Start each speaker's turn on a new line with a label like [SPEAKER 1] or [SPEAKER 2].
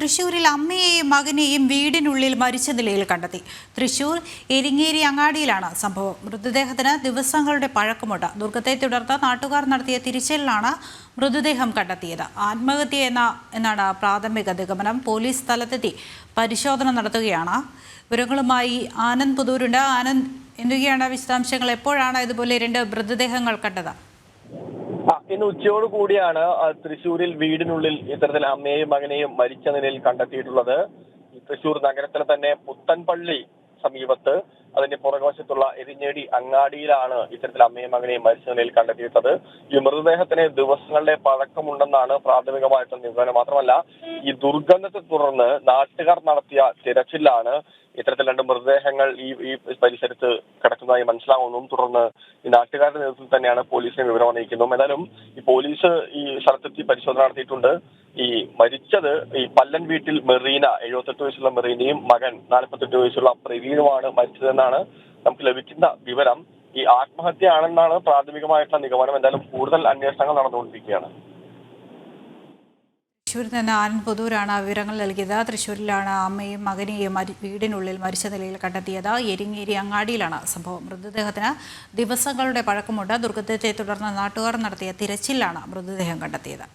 [SPEAKER 1] തൃശൂരിൽ അമ്മയെയും മകനെയും വീടിനുള്ളിൽ മരിച്ച നിലയിൽ കണ്ടെത്തി. തൃശൂർ എരിങ്ങേരി അങ്ങാടിയിലാണ് സംഭവം. മൃതദേഹത്തിന് ദിവസങ്ങളുടെ പഴക്കമുണ്ട്. ദുർഗത്തെ തുടർന്ന് നാട്ടുകാർ നടത്തിയ തിരിച്ചലിലാണ് മൃതദേഹം കണ്ടെത്തിയത്. ആത്മഹത്യ എന്ന എന്നാണ് പ്രാഥമിക നിഗമനം. പോലീസ് സ്ഥലത്തെത്തി പരിശോധന നടത്തുകയാണ്. വിവരങ്ങളുമായി ആനന്ദ് പുതൂരുണ്ട്. ആനന്ദ് എന്തൊക്കെയാണ് വിശദാംശങ്ങൾ? എപ്പോഴാണ് ഇതുപോലെ രണ്ട് മൃതദേഹങ്ങൾ കണ്ടത്?
[SPEAKER 2] ഇന്ന് ഉച്ചയോട് കൂടിയാണ് തൃശൂരിൽ വീടിനുള്ളിൽ ഇത്തരത്തിൽ അമ്മയെയും മകനെയും മരിച്ച നിലയിൽ കണ്ടെത്തിയിട്ടുള്ളത്. തൃശൂർ നഗരത്തിലെ തന്നെ പുത്തൻപള്ളി സമീപത്ത് അതിന്റെ പുറകുവശത്തുള്ള എരിഞ്ഞേടി അങ്ങാടിയിലാണ് ഇത്തരത്തിൽ അമ്മയും മകനെയും മരിച്ച നിലയിൽ കണ്ടെത്തിയിട്ടത് ഈ മൃതദേഹത്തിന് ദിവസങ്ങളുടെ പഴക്കമുണ്ടെന്നാണ് പ്രാഥമികമായിട്ടുള്ള നിഗമനം. മാത്രമല്ല ഈ ദുർഗന്ധത്തെ തുടർന്ന് നാട്ടുകാർ നടത്തിയ തിരച്ചിലാണ് ഇത്തരത്തിൽ രണ്ട് മൃതദേഹങ്ങൾ ഈ ഈ പരിസരത്ത് കിടക്കുന്നതായി മനസ്സിലാവുന്നതും തുടർന്ന് ഈ നാട്ടുകാരുടെ നേതൃത്വത്തിൽ തന്നെയാണ് പോലീസിനെ വിവരം അറിയിക്കുന്നത്. എന്നാലും ഈ പോലീസ് ഈ സ്ഥലത്തെത്തി പരിശോധന നടത്തിയിട്ടുണ്ട്. ഈ മരിച്ചത് ഈ പല്ലൻ വീട്ടിൽ മെറീന എഴുപത്തെട്ട് വയസ്സുള്ള മെറീനയും മകൻ നാൽപ്പത്തെട്ട് വയസ്സുള്ള പ്രവീണുമാണ് മരിച്ചതെന്നാണ് നമുക്ക് ലഭിക്കുന്ന വിവരം. ഈ ആത്മഹത്യയാണെന്നാണ് പ്രാഥമികമായിട്ടുള്ള നിഗമനം. എന്തായാലും കൂടുതൽ അന്വേഷണങ്ങൾ നടന്നുകൊണ്ടിരിക്കുകയാണ്.
[SPEAKER 1] തൃശ്ശൂരിൽ നിന്ന് ആനന്ദ് പുതൂരാണ് വിവരങ്ങൾ നൽകിയത്. തൃശ്ശൂരിലാണ് അമ്മയും മകനെയും വീടിനുള്ളിൽ മരിച്ച നിലയിൽ കണ്ടെത്തിയത്. എരിങ്ങേരി അങ്ങാടിയിലാണ് സംഭവം. മൃതദേഹത്തിന് ദിവസങ്ങളുടെ പഴക്കമുണ്ട്. ദുർഗത്തെ തുടർന്ന് നാട്ടുകാർ നടത്തിയ തിരച്ചിലാണ് മൃതദേഹം കണ്ടെത്തിയത്.